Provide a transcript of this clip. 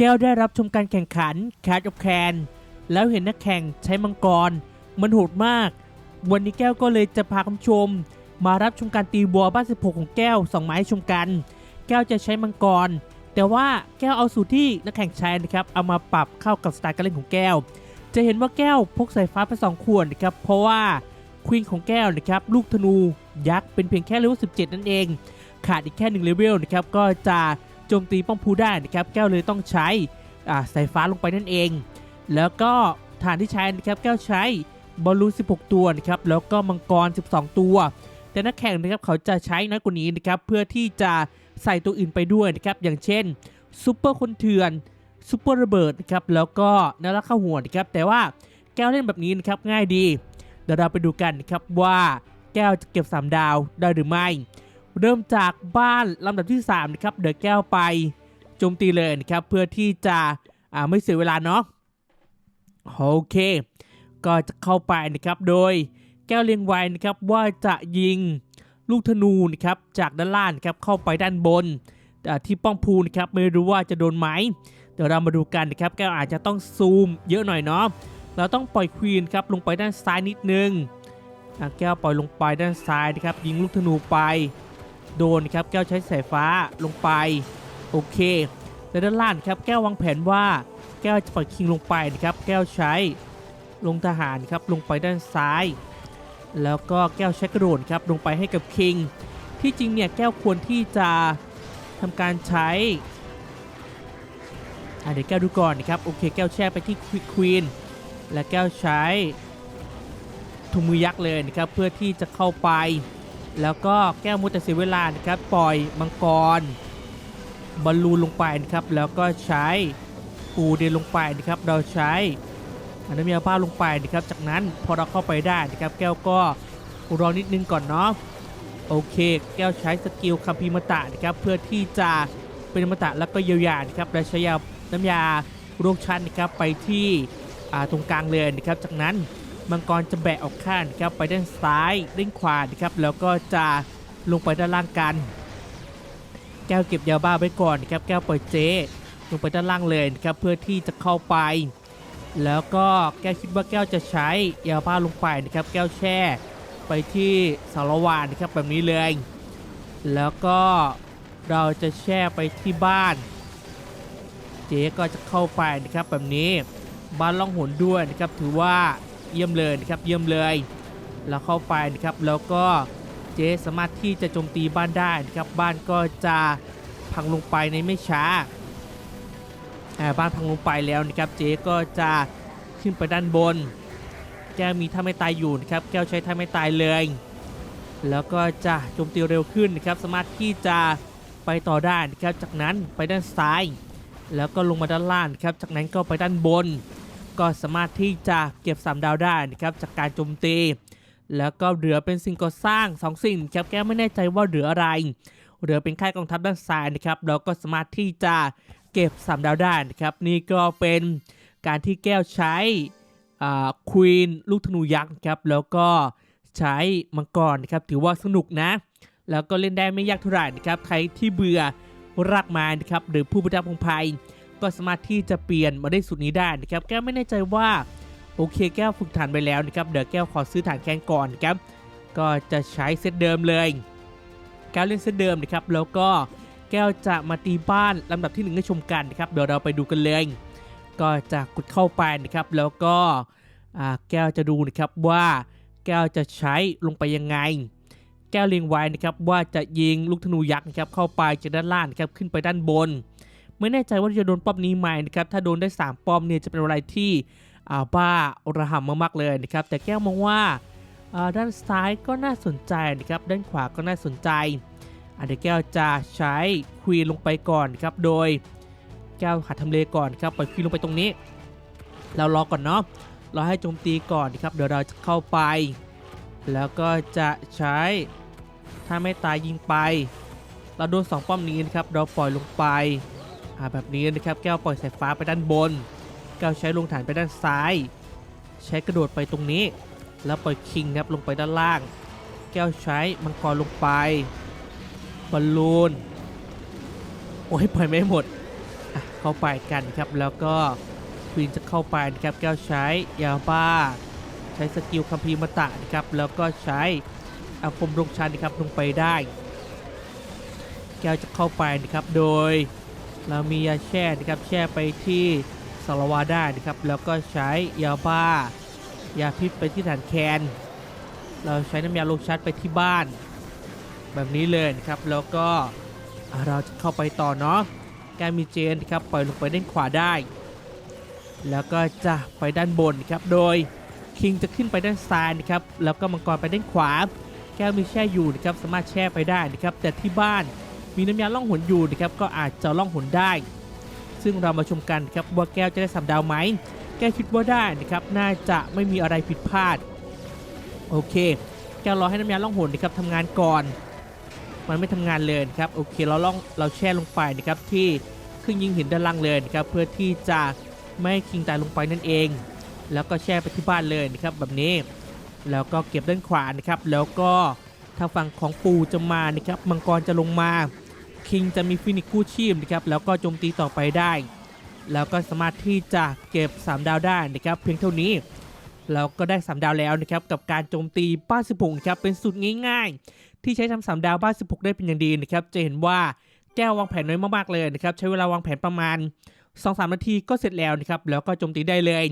แก้วได้รับชมการแข่งขันแค t อ f แคนแล้วเห็นนักแข่งใช้มังกร มันโหดมาก วันนี้แก้วก็เลยจะพาคุณชม มารับชมการตีบัวบ้าน16 ของแก้วสองไม้ชมกัน แก้วจะใช้มังกร แต่ว่าแก้วเอาสูตรที่นักแข่งใช้นะครับเอามาปรับเข้ากับสไตล์การเล่นของแก้ว จะเห็นว่าแก้วพกสายฟ้าไปสองขวดนะครับเพราะว่าควีนของแก้วนะครับลูกธนูยักษ์เป็นเพียงแค่เลเวล17 นั่นเอง ขาดอีกแค่1เลเวลนะครับก็จะ โจมตีป้อมพูได้นะครับแก้วเลยต้องใช้อ่าสายฟ้าลงไปนั่นเอง แล้วก็ฐานที่ใช้นะครับแก้วใช้บอลลูน16 ตัวนะครับแล้วก็มังกร 12 ตัว แต่นักแข่งนะครับเขาจะใช้น้อยกว่านี้นะครับเพื่อที่จะใส่ตัวอื่นไปด้วยนะครับอย่างเช่นซูเปอร์คนเถื่อนซูเปอร์ระเบิดนะครับแล้วก็นารักข้าหัวนะครับแต่ว่าแก้วเล่นแบบนี้นะครับง่ายดีเดี๋ยวเราไปดูกันนะครับว่าแก้วจะเก็บ 3 ดาวได้หรือไม่ เริ่มจากบ้านลำดับที่3นะครับเดี๋ยวแก้วไปโจมตีเลยนะครับเพื่อที่จะอ่าไม่เสียเวลาเนาะโอเค ก็จะเข้าไปนะครับโดยแก้วเลียงไว้นะครับว่าจะยิงลูกธนูนะครับจากด้านล่างครับเข้าไปด้านบนอ่ที่ป้องพูนะครับไม่รู้ว่าจะโดนไหมเดี๋ยวเรามาดูกันนะครับแก้วอาจจะต้องซูมเยอะหน่อยเนาะเราต้องปล่อยควีนครับลงไปด้านซ้ายนิดนึงแก้วปล่อยลงไปด้านซ้ายนะครับยิงลูกธนูไป โดนครับแก้วใช้สายฟ้าลงไปโอเคแต่ด้านล่างครับแก้ววางแผนว่าแก้วจะปล่อยคิงลงไปนะครับแก้วใช้ลงทหารครับลงไปด้านซ้าย แล้วก็แก้วใช้กระโดดครับลงไปให้กับคิง ที่จริงเนี่ยแก้วควรที่จะทำการใช้อะเดี๋ยวแก้วดูก่อนนะครับโอเคแก้วแช่ไปที่ควีนและแก้วใช้ถุงมือยักษ์เลยนะครับเพื่อที่จะเข้าไป แล้วก็แก้วมุตเสีเวลานะครับปล่อยมังกรบอลลูนลงไปนะครับแล้วก็ใช้ปูเดนลงไปนะครับเราใช้อันนั้นมีอาผ้าลงไปนะครับจากนั้นพอเราเข้าไปได้นะครับแก้วก็รอนิดนึงก่อนเนาะโอเค แก้วใช้สกิลคัมภีมตะนะครับเพื่อที่จะเป็นมตะแล้วก็เยียวยานะครับและใช้ยาน้ำยาโรคชันนะครับไปที่ตรงกลางเลยนะครับจากนั้น มังกรจะแบะออกข้างนครับไปด้านซ้ายด้านขวานะครับแล้วก็จะลงไปด้านล่างกัน แก้วเก็บยาบ้าไว้ก่อนะครับแก้วปล่อยเจลงไปด้านล่างเลยครับเพื่อที่จะเข้าไป แล้วก็แก้วคิดว่าแก้วจะใช้ยาบ้าลงไปนะครับแก้วแช่ไปที่สารวานนะครับแบบนี้เลย แล้วก็เราจะแช่ไปที่บ้าน เจ๊ก็จะเข้าไปนะครับแบบนี้บ้านล่องหนด้วยนะครับถือว่า เยี่ยมเลยนะครับเยี่ยมเลยแล้วเข้าไปนะครับแล้วก็เจ๊สามารถที่จะโจมตีบ้านได้นะครับบ้านก็จะพังลงไปในไม่ช้าอ่าบ้านพังลงไปแล้วนะครับเจ๊ก็จะขึ้นไปด้านบน แก้วมีท่าไม่ตายอยู่นะครับแก้วใช้ท่าไม่ตายเลย แล้วก็จะโจมตีเร็วขึ้นนะครับสามารถที่จะไปต่อได้นะครับจากนั้นไปด้านซ้าย แล้วก็ลงมาด้านล่างครับจากนั้นก็ไปด้านบน ก็สามารถที่จะเก็บ 3 ดาวได้นะครับจากการโจมตี แล้วก็เหลือเป็นสิ่งก่อสร้าง 2 สิ่งครับแก้วไม่แน่ใจว่าเหลืออะไร เหลือเป็นค่ายกองทัพด้านซ้ายนะครับแล้วก็สามารถที่จะเก็บ 3 ดาวได้นะครับนี่ก็เป็นการที่แก้วใช้ควีนลูกธนูยักษ์ครับแล้วก็ใช้มังกรนะครับถือว่าสนุกนะ แล้วก็เล่นได้ไม่ยากเท่าไหร่นะครับใครที่เบื่อรากไม้นะครับหรือผู้ประดับพงภัย ก็สามารถที่จะเปลี่ยนมาได้สูตรนี้ได้นะครับแก้วไม่แน่ใจว่าโอเคแก้วฝึกฐานไปแล้วนะครับเดี๋ยวแก้วขอซื้อฐานแคนก่อนครับก็จะใช้เซตเดิมเลย แก้วเล่นเซตเดิมนะครับแล้วก็แก้วจะมาตีบ้านลำดับที่หนึ่งให้ชมกันนะครับเดี๋ยวเราไปดูกันเลย ก็จะกดเข้าไปนะครับแล้วก็อ่าแก้วจะดูนะครับว่าแก้วจะใช้ลงไปยังไง แก้วเลียงไว้นะครับว่าจะยิงลูกธนูยักษ์นะครับเข้าไปจากด้านล่างนะครับขึ้นไปด้านบน ไม่แน่ใจว่าจะโดนป้อมนี้ไหมนะครับถ้าโดนได้ 3 ป้อมเนี่ยจะเป็นอะไรที่อาบ้าระห่ำมากๆเลยนะครับแต่แก้วมองว่าด้านซ้ายก็น่าสนใจนะครับด้านขวาก็น่าสนใจอ่าเดี๋ยวแก้วจะใช้ควีนลงไปก่อนครับโดยแก้วหาทำเลก่อนครับปล่อยควีนลงไปตรงนี้ เรารอก่อนเนาะรอให้โจมตีก่อนนะครับเดี๋ยวเราจะเข้าไป แล้วก็จะใช้ถ้าไม่ตายยิงไป เราโดนสองป้อมนี้นะครับเราปล่อยลงไป อ่าแบบนี้นะครับแก้วปล่อยสายฟ้าไปด้านบน แก้วใช้ลงฐานไปด้านซ้าย ใช้กระโดดไปตรงนี้ แล้วปล่อยคิงครับลงไปด้านล่าง แก้วใช้มังกรลงไปบอลลูนโอ้ยปล่อยไม่หมดเข้าไปกันครับแล้วก็ควีนจะเข้าไปนะครับแก้วใช้ยาบ้า ใช้สกิลคัมภีมาตะนะครับแล้วก็ใช้อาคมลงชันนะครับลงไปได้ แก้วจะเข้าไปนะครับโดย เรามียาแช่นะครับแช่ไปที่สารวาได้นะครับแล้วก็ใช้ยาบ้ายาพิษไปที่ฐานแคน เราใช้น้ำยาลงชัดไปที่บ้าน แบบนี้เลยนะครับแล้วก็เราจะเข้าไปต่อเนาะแกมีเจนครับปล่อยลงไปด้านขวาได้ แล้วก็จะไปด้านบนครับโดยคิงจะขึ้นไปด้านซ้ายนะครับแล้วก็มังกรไปด้านขวา แก้วมีแช่อยู่นะครับสามารถแช่ไปได้นะครับแต่ที่บ้าน มีน้ำยาล่องหนอยู่นะครับก็อาจจะล่องหนได้ ซึ่งเรามาชมกันครับว่าแก้วจะได้สามดาวไหมแก้วคิดว่าได้นะครับน่าจะไม่มีอะไรผิดพลาด โอเค แก้วรอให้น้ำยาล่องหนนะครับทำงานก่อน มันไม่ทำงานเลยครับโอเคเราล่องเราแช่ลงไปนะครับที่เครื่องยิงหินด้านล่างเลยนะครับเพื่อที่จะไม่ให้คิงตายลงไปนั่นเอง แล้วก็แช่ไปที่บ้านเลยนะครับแบบนี้แล้วก็เก็บด้านขวานะครับแล้วก็ทางฝั่งของปูจะมานะครับมังกรจะลงมา คิงจะมีฟินิกกู้ชีพนะครับแล้วก็โจมตีต่อไปได้ แล้วก็สามารถที่จะเก็บ 3 ดาวได้นะครับเพียงเท่านี้เราก็ได้ 3 ดาวแล้วนะครับกับการโจมตีบ้าน16นะครับเป็นสูตรง่ายๆ ที่ใช้ทำสามดาวบ้าน16 ได้เป็นอย่างดีนะครับจะเห็นว่าแก้ววางแผนน้อยมากๆเลยนะครับใช้เวลาวางแผนประมาณ 2-3 นาทีก็เสร็จแล้วนะครับแล้วก็โจมตีได้เลย